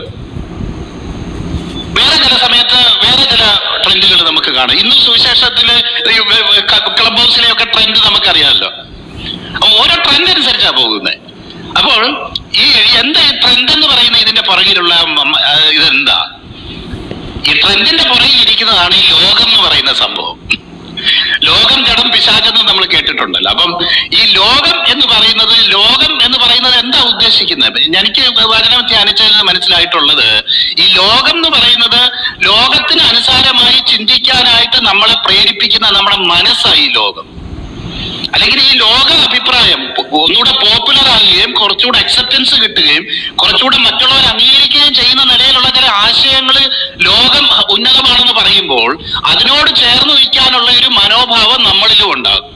[SPEAKER 1] വേറെ ചില സമയത്ത് വേറെ ചില ട്രെൻഡുകൾ നമുക്ക് കാണാം. ഇന്നും സുവിശേഷത്തിൽ ക്ലബ് ഹൗസിലെ ഒക്കെ ട്രെൻഡ് നമുക്കറിയാമല്ലോ. ഓരോ ട്രെൻഡ് അനുസരിച്ചാ പോകുന്നത് അപ്പോൾ ഈ എന്താ ഈ ട്രെൻഡ് എന്ന് പറയുന്ന ഇതിന്റെ പുറകിലുള്ള ഇതെന്താ? ഈ ട്രെൻഡിന്റെ പുറകിൽ ഇരിക്കുന്നതാണ് ഈ ലോകം എന്ന് പറയുന്ന സംഭവം. ലോകം ജഡം പിശാചെന്ന് നമ്മൾ കേട്ടിട്ടുണ്ടല്ലോ. അപ്പം ഈ ലോകം എന്ന് പറയുന്നത് ലോകം എന്ന് പറയുന്നത് എന്താ ഉദ്ദേശിക്കുന്നത്? എനിക്ക് വചനം ധ്യാനിച്ചതിന് മനസ്സിലായിട്ടുള്ളത് ഈ ലോകം എന്ന് പറയുന്നത് ലോകത്തിന് അനുസാരമായി ചിന്തിക്കാനായിട്ട് നമ്മളെ പ്രേരിപ്പിക്കുന്ന നമ്മുടെ മനസ്സായി ലോകം. അല്ലെങ്കിൽ ഈ ലോക അഭിപ്രായം ഒന്നുകൂടെ പോപ്പുലർ ആകുകയും കുറച്ചുകൂടെ അക്സെപ്റ്റൻസ് കിട്ടുകയും കുറച്ചുകൂടെ മറ്റുള്ളവർ അംഗീകരിക്കുകയും ചെയ്യുന്ന നിലയിലുള്ള ചില ആശയങ്ങൾ ലോകം ഉന്നതമാണെന്ന് പറയുമ്പോൾ അതിനോട് ചേർന്ന് നിൽക്കാനുള്ള ഒരു മനോഭാവം നമ്മളിലും ഉണ്ടാകും.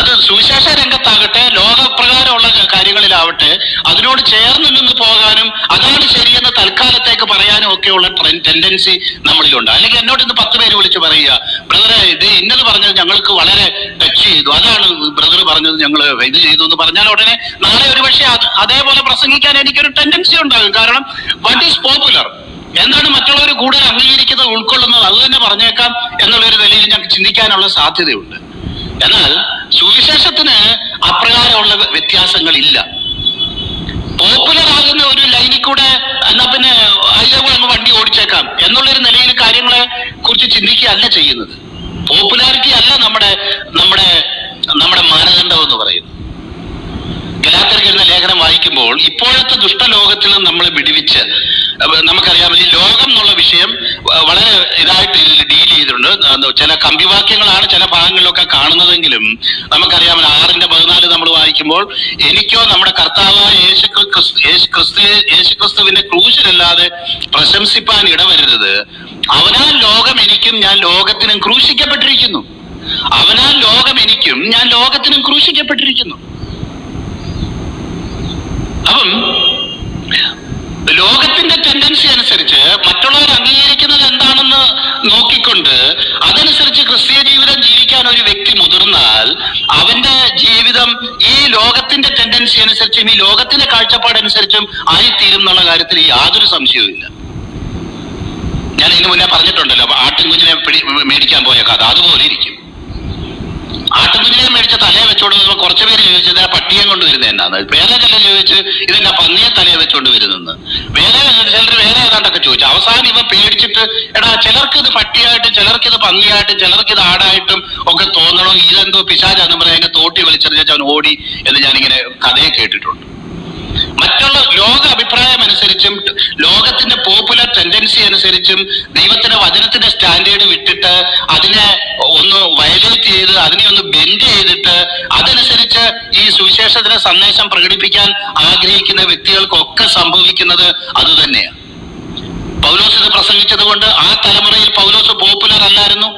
[SPEAKER 1] അത് സുവിശേഷ രംഗത്താകട്ടെ ലോകപ്രകാരമുള്ള കാര്യങ്ങളിലാവട്ടെ അതിനോട് ചേർന്ന് നിന്ന് പോകാനും അതാണ് ശരിയെന്ന് തൽക്കാലത്തേക്ക് പറയാനും ഒക്കെയുള്ള ടെൻഡൻസി നമ്മളിലുണ്ട്. അല്ലെങ്കിൽ എന്നോട് ഇന്ന് പത്ത് പേര് വിളിച്ച് പറയുക ബ്രദറെ ഇത് ഇന്നത് പറഞ്ഞത് ഞങ്ങൾക്ക് വളരെ ടച്ച് ചെയ്തു. അതാണ് ബ്രദർ പറഞ്ഞത് ഞങ്ങൾ ഇത് ചെയ്തു എന്ന് പറഞ്ഞാൽ ഉടനെ നാളെ ഒരു പക്ഷേ അതേപോലെ പ്രസംഗിക്കാൻ എനിക്കൊരു ടെൻഡൻസി ഉണ്ടാകും. കാരണം വാട്ട് ഈസ് പോപ്പുലർ എന്താണ് മറ്റുള്ളവർ കൂടുതൽ അംഗീകരിക്കുന്നത് ഉൾക്കൊള്ളുന്നത്? അത് തന്നെ പറഞ്ഞേക്കാം എന്നുള്ള ഒരു നിലയിൽ ഞങ്ങൾക്ക് ചിന്തിക്കാനുള്ള സാധ്യതയുണ്ട്. എന്നാൽ സുവിശേഷത്തിന് അപ്രകാരമുള്ള വ്യത്യാസങ്ങളില്ല. പോപ്പുലർ ആകുന്ന ഒരു ലൈനിൽ കൂടെ എന്നാ പിന്നെ അതിലെ കൂടെ വണ്ടി ഓടിച്ചേക്കാം എന്നുള്ളൊരു നിലയിൽ കാര്യങ്ങളെ കുറിച്ച് ചിന്തിക്കുകയല്ല ചെയ്യുന്നത്. പോപ്പുലാരിറ്റി അല്ല നമ്മുടെ നമ്മുടെ നമ്മുടെ മാനദണ്ഡം എന്ന് പറയുന്നത്. ഗലാത്തർക്ക് എന്ന ലേഖനം വായിക്കുമ്പോൾ ഇപ്പോഴത്തെ ദുഷ്ടലോകത്തിൽ നിന്ന് നമ്മളെ വിടുവിച്ച് നമുക്കറിയാം ഈ ലോകം എന്നുള്ള വിഷയം വളരെ ഇതായിട്ട് ചില കമ്പിവാക്യങ്ങളാണ് ചില ഭാഗങ്ങളിലൊക്കെ കാണുന്നതെങ്കിലും നമുക്കറിയാം ആറിന്റെ പതിനാല് നമ്മൾ വായിക്കുമ്പോൾ എനിക്കോ നമ്മുടെ കർത്താവായ യേശു ക്രിസ്തു യേശു ക്രിസ്തുവിന്റെ ക്രൂശിലല്ലാതെ പ്രശംസിപ്പാൻ ഇടവരരുത്. അവനാൽ ലോകം എനിക്കും ഞാൻ ലോകത്തിനും ക്രൂശിക്കപ്പെട്ടിരിക്കുന്നു. അവനാൽ ലോകം എനിക്കും ഞാൻ ലോകത്തിനും ക്രൂശിക്കപ്പെട്ടിരിക്കുന്നു. അപ്പം ലോകത്തിന്റെ ടെൻഡൻസി അനുസരിച്ച് മറ്റുള്ളവർ അംഗീകരിക്കും ഒരു വ്യക്തി മുതിർന്നാൽ അവന്റെ ജീവിതം ഈ ലോകത്തിന്റെ ടെൻഡൻസി അനുസരിച്ചും ഈ ലോകത്തിന്റെ കാഴ്ചപ്പാടനുസരിച്ചും ആയിത്തീരും എന്നുള്ള കാര്യത്തിൽ യാതൊരു സംശയവുമില്ല. ഞാൻ ഇതിനു മുന്നേ പറഞ്ഞിട്ടുണ്ടല്ലോ ആട്ടിൻകുഞ്ഞിനെ പിടി മേടിക്കാൻ പോയ കഥ അതുപോലെ ഇരിക്കും. തലയെ വെച്ചോണ്ട് വരുമ്പോ കുറച്ച് പേര് ചോദിച്ചത് ആ പട്ടിയെ കൊണ്ട് വരുന്നത് എന്നാന്ന് വേറെ ചിലർ ചോദിച്ച് ഇതെന്നാ പന്നിയെ തലയെ വെച്ചോണ്ട് വരുന്നെന്ന്? വേറെ ചിലർ വേറെ ഏതാണ്ടൊക്കെ ചോദിച്ചു. അവസാനം ഇവ പേടിച്ചിട്ട് എടാ ചിലർക്ക് ഇത് പട്ടിയായിട്ടും ചിലർക്ക് ഇത് പന്നിയായിട്ടും ചിലർക്ക് ഇത് ആടായിട്ടും ഒക്കെ തോന്നണം? ഇതെന്തോ പിശാചാന്ന് പറയാൻ തോട്ടി വലിച്ചെറിഞ്ഞാൽ അവൻ ഓടി എന്ന് ഞാനിങ്ങനെ കഥയെ കേട്ടിട്ടുണ്ട്. മറ്റുള്ള ലോക അഭിപ്രായം അനുസരിച്ചും ലോകത്തിന്റെ പോപ്പുലർ ടെൻഡൻസി അനുസരിച്ചും ദൈവത്തിന്റെ വചനത്തിന്റെ സ്റ്റാൻഡേർഡ് വിട്ടിട്ട് അതിനെ ഒന്ന് വയലേറ്റ് ചെയ്ത് അതിനെ ഒന്ന് ബെൻഡ് ചെയ്തിട്ട് അതനുസരിച്ച് ഈ സുവിശേഷത്തിന്റെ സന്ദേശം പ്രകടിപ്പിക്കാൻ ആഗ്രഹിക്കുന്ന വ്യക്തികൾക്കൊക്കെ സംഭവിക്കുന്നത് അതുതന്നെയാണ് പൗലോസ് ഇത് പ്രസംഗിച്ചത് കൊണ്ട് ആ തലമുറയിൽ പൗലോസ് പോപ്പുലർ അല്ലായിരുന്നു.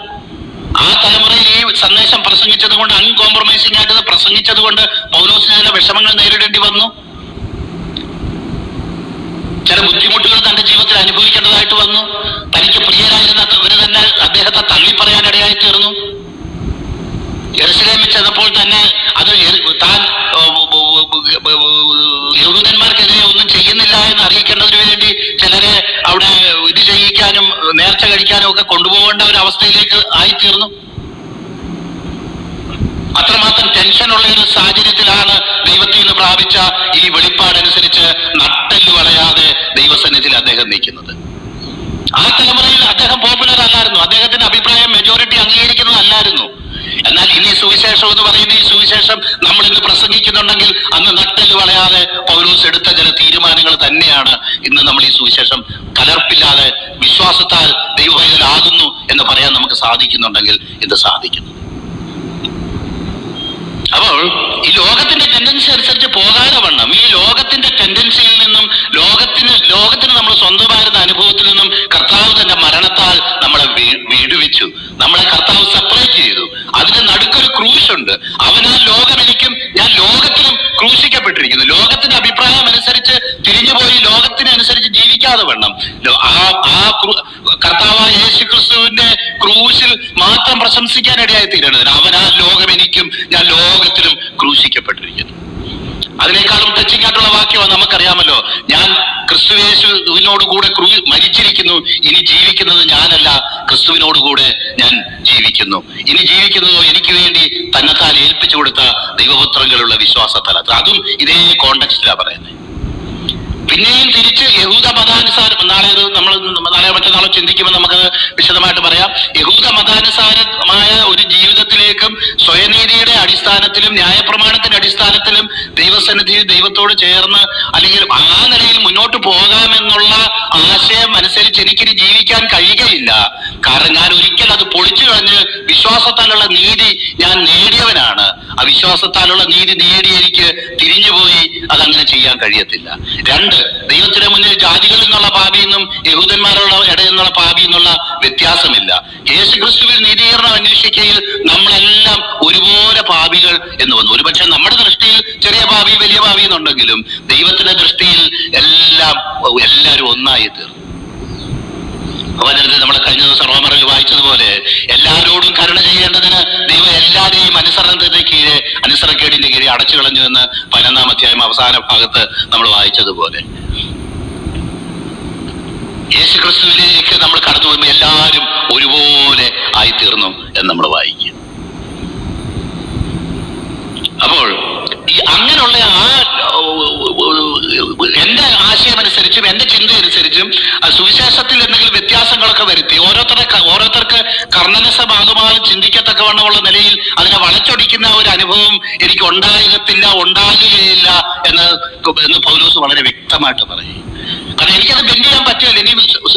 [SPEAKER 1] ആ തലമുറയിൽ ഈ സന്ദേശം പ്രസംഗിച്ചത് കൊണ്ട് അൺകോംപ്രമൈസിംഗ് ആയിട്ട് പ്രസംഗിച്ചത് കൊണ്ട് പൗലോസിന് ചില വിഷമങ്ങൾ നേരിടേണ്ടി വന്നു ചില ബുദ്ധിമുട്ടുകൾ തന്റെ ജീവിതത്തിൽ അനുഭവിക്കേണ്ടതായിട്ട് വന്നു. തനിക്ക് പ്രിയരായിരുന്ന ഇവർ തന്നെ അദ്ദേഹത്തെ ഇടയായി തീർന്നു. എറുസലേമിൽ ചെന്നപ്പോൾ തന്നെ അത് താൻ യഹൂദന്മാർക്കെതിരെ ഒന്നും ചെയ്യുന്നില്ല എന്ന് അറിയിക്കേണ്ടതിന് വേണ്ടി ചിലരെ അവിടെ ഇത് ചെയ്യിക്കാനും നേർച്ച കഴിക്കാനും ഒക്കെ കൊണ്ടുപോകേണ്ട ഒരു അവസ്ഥയിലേക്ക് ആയിത്തീർന്നു. അത്രമാത്രം ടെൻഷനുള്ള ഒരു സാഹചര്യത്തിലാണ് ദൈവത്തിൽ നിന്ന് പ്രാപിച്ച ഈ വെളിപ്പാടനുസരിച്ച് നട്ടെല്ല് വളയാതെ ദൈവസന്നിധിയിൽ അദ്ദേഹം നിൽക്കുന്നത്. ആ തലമുറയിൽ അദ്ദേഹം പോപ്പുലർ അല്ലായിരുന്നു. അദ്ദേഹത്തിന്റെ അഭിപ്രായം മെജോറിറ്റി അംഗീകരിക്കുന്നതല്ലായിരുന്നു. എന്നാൽ ഇനി സുവിശേഷം എന്ന് പറയുന്ന ഈ സുവിശേഷം നമ്മൾ ഇന്ന് പ്രസംഗിക്കുന്നുണ്ടെങ്കിൽ അന്ന് നട്ടൽ വളയാതെ പൗലോസ് എടുത്ത ചില തീരുമാനങ്ങൾ തന്നെയാണ് ഇന്ന് നമ്മൾ ഈ സുവിശേഷം കലർപ്പില്ലാതെ വിശ്വാസത്താൽ ദൈവഭയനാകുന്നു എന്ന് പറയാൻ നമുക്ക് സാധിക്കുന്നുണ്ടെങ്കിൽ ഇത് സാധിക്കുന്നു. അപ്പോൾ ഈ ലോകത്തിന്റെ ടെൻഡൻസി അനുസരിച്ച് പോകാതെ വണ്ണം. ഈ ലോകത്തിന്റെ ടെൻഡൻസിയിൽ നിന്നും ലോകത്തിന് നമ്മൾ സ്വന്തമായിരുന്ന അനുഭവത്തിൽ നിന്നും കർത്താവ് തന്റെ മരണത്താൽ നമ്മളെ വീടുവെച്ചു. നമ്മളെ കർത്താവ് സെപ്പറേറ്റ് ചെയ്തു. അതിന് നടുക്കൊരു ക്രൂശ് ഉണ്ട് അവനാ ലോകമെനിക്കും ഞാൻ ലോകത്തിലും ക്രൂശിക്കപ്പെട്ടിരിക്കുന്നു. ലോകത്തിന്റെ അഭിപ്രായം അനുസരിച്ച് തിരിഞ്ഞുപോയി ലോകത്തിനനുസരിച്ച് ജീവിക്കാതെ വേണം ആ ആ കർത്താവായ യേശു ക്രിസ്തുവിന്റെ ക്രൂശിൽ മാത്രം പ്രശംസിക്കാനിടയായി തീരണതിന് അവനാ ലോകമെനിക്കും ഞാൻ ലോകത്തിലും ക്രൂശിക്കപ്പെട്ടിരിക്കുന്നു. അതിനേക്കാളും ടച്ചിങ് ആയിട്ടുള്ള വാക്യോ നമുക്കറിയാമല്ലോ. ഞാൻ ക്രിസ്തുവേശുവിനോട് കൂടെ ക്രൂ മരിച്ചിരിക്കുന്നു ഇനി ജീവിക്കുന്നത് ഞാനല്ല ക്രിസ്തുവിനോട് കൂടെ ഞാൻ ജീവിക്കുന്നു. ഇനി ജീവിക്കുന്നതോ എനിക്ക് വേണ്ടി തന്നെത്താൻ ഏൽപ്പിച്ചു കൊടുത്ത ദൈവപുത്രങ്ങളുള്ള വിശ്വാസത്തലത്തിൽ അതും ഇതേ കോണ്ടക്സ്റ്റിലാണ് പറയുന്നത് പിന്നെയും തിരിച്ച് യഹൂദ മതാനുസാരം നാളെ നമ്മൾ നാളെ മറ്റന്നാളോ ചിന്തിക്കുമ്പോൾ നമുക്ക് വിശദമായിട്ട് പറയാം. യഹൂദ മതാനുസാരമായ ഒരു ജീവിതത്തിലേക്കും സ്വയനീതിയുടെ അടിസ്ഥാനത്തിലും ന്യായപ്രമാണത്തിന്റെ അടിസ്ഥാനത്തിലും ദൈവസന്നിധിയിൽ ദൈവത്തോട് ചേർന്ന് അല്ലെങ്കിൽ ആ നിലയിൽ മുന്നോട്ട് പോകാമെന്നുള്ള ആശയം അനുസരിച്ച് എനിക്കിനി ജീവിക്കാൻ കഴിയുകയില്ല. കാരണം ഞാൻ ഒരിക്കൽ അത് പൊളിച്ചു കളഞ്ഞ് വിശ്വാസത്താലുള്ള നീതി ഞാൻ നേടിയവനാണ്. ആ വിശ്വാസത്താലുള്ള നീതി നേടി എനിക്ക് തിരിഞ്ഞുപോയി അതങ്ങനെ ചെയ്യാൻ കഴിയത്തില്ല. രണ്ട് ദൈവത്തിന്റെ മുന്നിൽ ജാതികളിൽ നിന്നുള്ള പാപി എന്നും യഹൂദന്മാരുടെ ഇടയിൽ നിന്നുള്ള പാപി എന്നുള്ള വ്യത്യാസമില്ല. യേശു ക്രിസ്തുവിൽ നീതീകരണം അന്വേഷിക്കയിൽ നമ്മളെല്ലാം ഒരുപോലെ പാപികൾ എന്ന് വന്നു. ഒരുപക്ഷെ നമ്മുടെ ദൃഷ്ടിയിൽ ചെറിയ പാപി വലിയ പാപി എന്നുണ്ടെങ്കിലും ദൈവത്തിന്റെ ദൃഷ്ടിയിൽ എല്ലാം എല്ലാവരും ഒന്നായി തീർന്നു. അവനടുത്ത് നമ്മൾ കഴിഞ്ഞ ദിവസം റോമറിൽ വായിച്ചതുപോലെ എല്ലാവരോടും കരുണ ചെയ്യേണ്ടതിന് ദൈവം എല്ലാവരെയും അനുസരണത്തിന്റെ കീഴെ അനുസരണക്കേടിന്റെ കീഴെ അടച്ചു കളഞ്ഞു എന്ന് പതിനൊന്നാം അധ്യായം അവസാന ഭാഗത്ത് നമ്മൾ വായിച്ചതുപോലെ. യേശു ക്രിസ്തുവിലേക്ക് നമ്മൾ കടന്നു പോകുമ്പോൾ എല്ലാവരും ഒരുപോലെ ആയിത്തീർന്നു എന്ന് നമ്മൾ വായിക്കും. അപ്പോൾ അങ്ങനെയുള്ള ആ എന്റെ ആശയം അനുസരിച്ചും എന്റെ ചിന്ത അനുസരിച്ചും സുവിശേഷത്തിൽ എന്തെങ്കിലും വ്യത്യാസങ്ങളൊക്കെ വരുത്തി. ഓരോരുത്തരുടെ ക- ഓരോരുത്തർക്ക് കർണനസമാകുമാകും ചിന്തിക്കത്തക്കവണ്ണമുള്ള നിലയിൽ അതിനെ വളച്ചൊടിക്കുന്ന ഒരു അനുഭവം എനിക്ക് ഉണ്ടാകത്തില്ല ഉണ്ടാകുകയില്ല എന്ന് എന്ന് പൗലോസ് വളരെ വ്യക്തമായിട്ട് പറയും. കാരണം എനിക്കത് ബെൻഡ് ചെയ്യാൻ പറ്റില്ല. ഇനി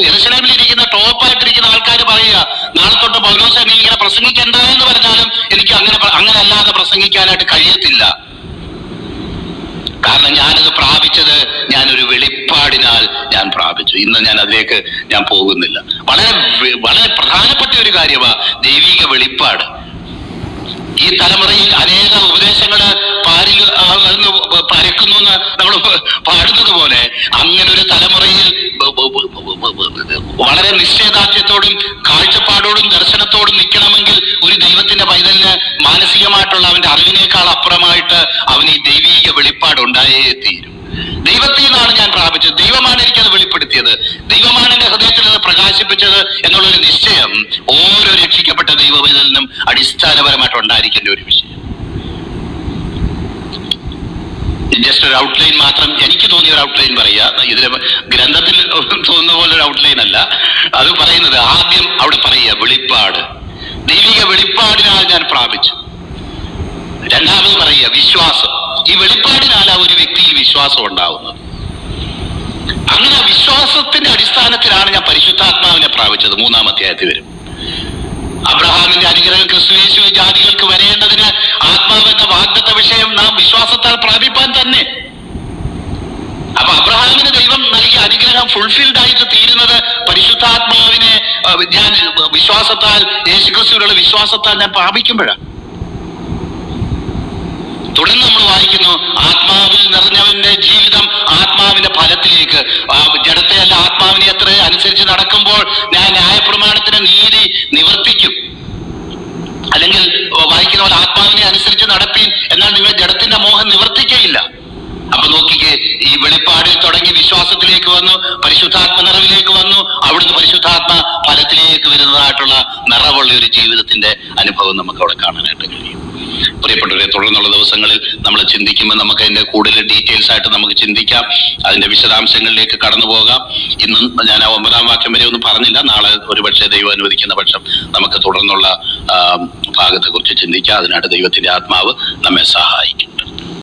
[SPEAKER 1] എറുസലേമിൽ ഇരിക്കുന്ന ടോപ്പായിട്ടിരിക്കുന്ന ആൾക്കാർ പറയുക നാളെ തൊട്ട് പൗലോസ് എന്നെ ഇങ്ങനെ പ്രസംഗിക്കണ്ട എന്ന് പറഞ്ഞാലും എനിക്ക് അങ്ങനെ അങ്ങനെ അല്ലാതെ പ്രസംഗിക്കാനായിട്ട് കഴിയത്തില്ല. കാരണം ഞാനത് പ്രാപിച്ചത് ഞാനൊരു വെളിപ്പാടിനാൽ ഞാൻ പ്രാപിച്ചു. ഇന്ന് ഞാൻ അതിലേക്ക് ഞാൻ പോകുന്നില്ല. വളരെ വളരെ പ്രധാനപ്പെട്ട ഒരു കാര്യമാണ് ദൈവിക വെളിപ്പാട്. ഈ തലമുറയിൽ അനേക ഉപദേശങ്ങൾ പാരി പരക്കുന്നു എന്ന് നമ്മൾ പാടുന്നത് പോലെ അങ്ങനെ ഒരു തലമുറയിൽ വളരെ നിശ്ചയദാർഢ്യത്തോടും കാഴ്ചപ്പാടോടും ദർശനത്തോടും നിൽക്കണമെങ്കിൽ ഒരു ദൈവത്തിന്റെ പൈതലിന് മാനസികമായിട്ടുള്ള അവന്റെ അറിവിനേക്കാൾ അപ്പുറമായിട്ട് അവന് ഈ ദൈവീക വെളിപ്പാട് ഉണ്ടായേ തീരും ദൈവത്തിൽ നിന്നാണ് ഞാൻ പ്രാപിച്ചത്. ദൈവമാണ് എനിക്കത് വെളിപ്പെടുത്തിയത്. ദൈവമാണ് എന്റെ ഹൃദയത്തിൽ അത് പ്രകാശിപ്പിച്ചത് എന്നുള്ളൊരു നിശ്ചയം ഓരോ രക്ഷിക്കപ്പെട്ട ദൈവവേദലിനും അടിസ്ഥാനപരമായിട്ട് ഉണ്ടായിരിക്കേണ്ട ഒരു വിഷയം. ജസ്റ്റ് ഒരു ഔട്ട്ലൈൻ മാത്രം എനിക്ക് തോന്നിയ ഒരു ഔട്ട്ലൈൻ പറയുക. ഇതിലെ ഗ്രന്ഥത്തിൽ തോന്നുന്ന പോലെ ഒരു ഔട്ട്ലൈൻ അല്ല. അത് പറയുന്നത് ആദ്യം അവിടെ പറയുക വെളിപ്പാട്. ദൈവിക വെളിപ്പാടിനാൽ ഞാൻ പ്രാപിച്ചു. രണ്ടാമത് പറയുക വിശ്വാസം. ഈ വെളിപ്പാടിനാലാ ഒരു വ്യക്തിയിൽ വിശ്വാസം ഉണ്ടാവുന്നത്. അങ്ങനെ വിശ്വാസത്തിന്റെ അടിസ്ഥാനത്തിലാണ് ഞാൻ പരിശുദ്ധാത്മാവിനെ പ്രാപിച്ചത് മൂന്നാം അധ്യായത്തിൽ വരും. അബ്രഹാമിന്റെ അനുഗ്രഹം ക്രിസ്തുയേശു ജാതികൾക്ക് വരേണ്ടതിന് ആത്മാവെന്ന വാഗ്ദത്ത വിഷയം നാം വിശ്വാസത്താൽ പ്രാപിപ്പാൻ തന്നെ. അപ്പൊ അബ്രഹാമിന് ദൈവം നൽകിയ അനുഗ്രഹം ഫുൾഫിൽഡ് ആയിട്ട് തീരുന്നത് പരിശുദ്ധാത്മാവിനെ ഞാൻ വിശ്വാസത്താൽ യേശുക്രിസ്തുവിലുള്ള വിശ്വാസത്താൽ ഞാൻ പ്രാപിക്കുമ്പോഴാണ്. തുടർന്ന് നമ്മൾ വായിക്കുന്നു ആത്മാവിൽ നിറഞ്ഞവന്റെ ജീവിതം ആത്മാവിന്റെ ഫലത്തിലേക്ക്. ജഡത്തെ അല്ല ആത്മാവിനെ എത്ര അനുസരിച്ച് നടക്കുമ്പോൾ ഞാൻ ന്യായപ്രമാണത്തിന് നീതി നിവർത്തിക്കും. അല്ലെങ്കിൽ വായിക്കുന്ന പോലെ ആത്മാവിനെ അനുസരിച്ച് നടപ്പീൻ എന്നാൽ നിങ്ങൾ ജഡത്തിന്റെ മോഹം നിവർത്തിക്കയില്ല. അപ്പൊ നോക്കിക്കേ ഈ വെളിപ്പാടിൽ തുടങ്ങി വിശ്വാസത്തിലേക്ക് വന്നു പരിശുദ്ധാത്മ നിറവിലേക്ക് വന്നു അവിടുന്ന് പരിശുദ്ധാത്മ ഫലത്തിലേക്ക് വരുന്നതായിട്ടുള്ള നിറവുള്ള ഒരു ജീവിതത്തിന്റെ അനുഭവം നമുക്ക് അവിടെ കാണാനായിട്ട് കഴിയും. പ്രിയപ്പെട്ടവരെ തുടർന്നുള്ള ദിവസങ്ങളിൽ നമ്മൾ ചിന്തിക്കുമ്പോൾ നമുക്ക് അതിന്റെ കൂടുതൽ ഡീറ്റെയിൽസ് ആയിട്ട് നമുക്ക് ചിന്തിക്കാം. അതിന്റെ വിശദാംശങ്ങളിലേക്ക് കടന്നു പോകാം. ഇന്ന് ഞാൻ ആ ഒമ്പതാം വാക്യം വരെ ഒന്നും പറഞ്ഞില്ല. നാളെ ഒരുപക്ഷെ ദൈവം അനുവദിക്കുന്ന പക്ഷം നമുക്ക് തുടർന്നുള്ള ഭാഗത്തെ കുറിച്ച് ചിന്തിക്കാം. അതിനായിട്ട് ദൈവത്തിന്റെ ആത്മാവ് നമ്മെ സഹായിക്കും.